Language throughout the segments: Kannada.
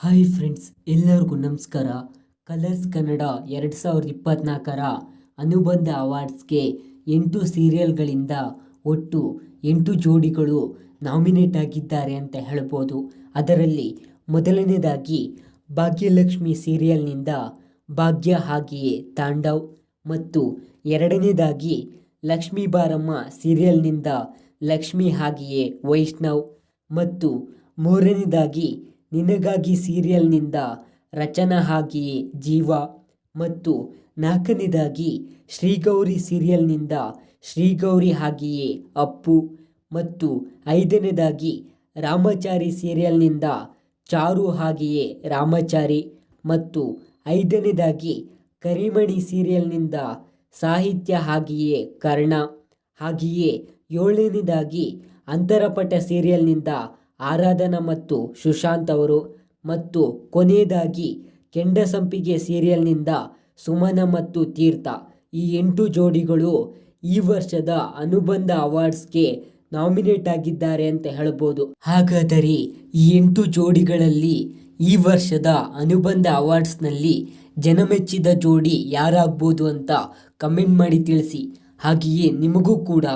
ಹಾಯ್ ಫ್ರೆಂಡ್ಸ್, ಎಲ್ಲರಿಗೂ ನಮಸ್ಕಾರ. ಕಲರ್ಸ್ ಕನ್ನಡ ಎರಡು ಸಾವಿರದ ಇಪ್ಪತ್ತ್ನಾಲ್ಕರ ಅನುಬಂಧ ಅವಾರ್ಡ್ಸ್ಗೆ ಎಂಟು ಸೀರಿಯಲ್ಗಳಿಂದ ಒಟ್ಟು ಎಂಟು ಜೋಡಿಗಳು ನಾಮಿನೇಟ್ ಆಗಿದ್ದಾರೆ ಅಂತ ಹೇಳ್ಬೋದು. ಅದರಲ್ಲಿ ಮೊದಲನೇದಾಗಿ ಭಾಗ್ಯಲಕ್ಷ್ಮಿ ಸೀರಿಯಲ್ನಿಂದ ಭಾಗ್ಯ ಹಾಗೆಯೇ ತಾಂಡವ್ ಮತ್ತು ಎರಡನೇದಾಗಿ ಲಕ್ಷ್ಮೀ ಬಾರಮ್ಮ ಸೀರಿಯಲ್ನಿಂದ ಲಕ್ಷ್ಮಿ ಹಾಗೆಯೇ ವೈಷ್ಣವ್ ಮತ್ತು ಮೂರನೇದಾಗಿ ನಿನಗಾಗಿ ಸೀರಿಯಲ್ನಿಂದ ರಚನಾ ಹಾಗೆಯೇ ಜೀವ ಮತ್ತು ನಾಲ್ಕನೇದಾಗಿ ಶ್ರೀಗೌರಿ ಸೀರಿಯಲ್ನಿಂದ ಶ್ರೀಗೌರಿ ಹಾಗೆಯೇ ಅಪ್ಪು ಮತ್ತು ಐದನೇದಾಗಿ ರಾಮಚಾರಿ ಸೀರಿಯಲ್ನಿಂದ ಚಾರು ಹಾಗೆಯೇ ರಾಮಚಾರಿ ಮತ್ತು ಐದನೇದಾಗಿ ಕರಿಮಣಿ ಸೀರಿಯಲ್ನಿಂದ ಸಾಹಿತ್ಯ ಹಾಗೆಯೇ ಕರ್ಣ ಹಾಗೆಯೇ ಏಳನೇದಾಗಿ ಅಂತರಪಟ ಸೀರಿಯಲ್ನಿಂದ ಆರಾಧನಾ ಮತ್ತು ಸುಶಾಂತ್ ಅವರು ಮತ್ತು ಕೊನೆಯದಾಗಿ ಕೆಂಡಸಂಪಿಗೆ ಸೀರಿಯಲ್ನಿಂದ ಸುಮನ ಮತ್ತು ತೀರ್ಥ. ಈ ಎಂಟು ಜೋಡಿಗಳು ಈ ವರ್ಷದ ಅನುಬಂಧ ಅವಾರ್ಡ್ಸ್ಗೆ ನಾಮಿನೇಟ್ ಆಗಿದ್ದಾರೆ ಅಂತ ಹೇಳ್ಬೋದು. ಹಾಗಾದರೆ ಈ ಎಂಟು ಜೋಡಿಗಳಲ್ಲಿ ಈ ವರ್ಷದ ಅನುಬಂಧ ಅವಾರ್ಡ್ಸ್ನಲ್ಲಿ ಜನಮೆಚ್ಚಿದ ಜೋಡಿ ಯಾರಾಗ್ಬೋದು ಅಂತ ಕಮೆಂಟ್ ಮಾಡಿ ತಿಳಿಸಿ. ಹಾಗೆಯೇ ನಿಮಗೂ ಕೂಡ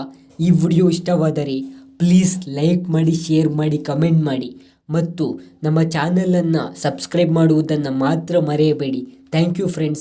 ಈ ವಿಡಿಯೋ ಇಷ್ಟವಾದರೆ ಪ್ಲೀಸ್ ಲೈಕ್ ಮಾಡಿ ಶೇರ್ ಮಾಡಿ ಕಮೆಂಟ್ ಮಾಡಿ. ಮತ್ತು ನಮ್ಮ ಚಾನಲನ್ನು ಸಬ್ಸ್ಕ್ರೈಬ್ ಮಾಡುವುದನ್ನು ಮಾತ್ರ ಮರೆಯಬೇಡಿ. Thank you friends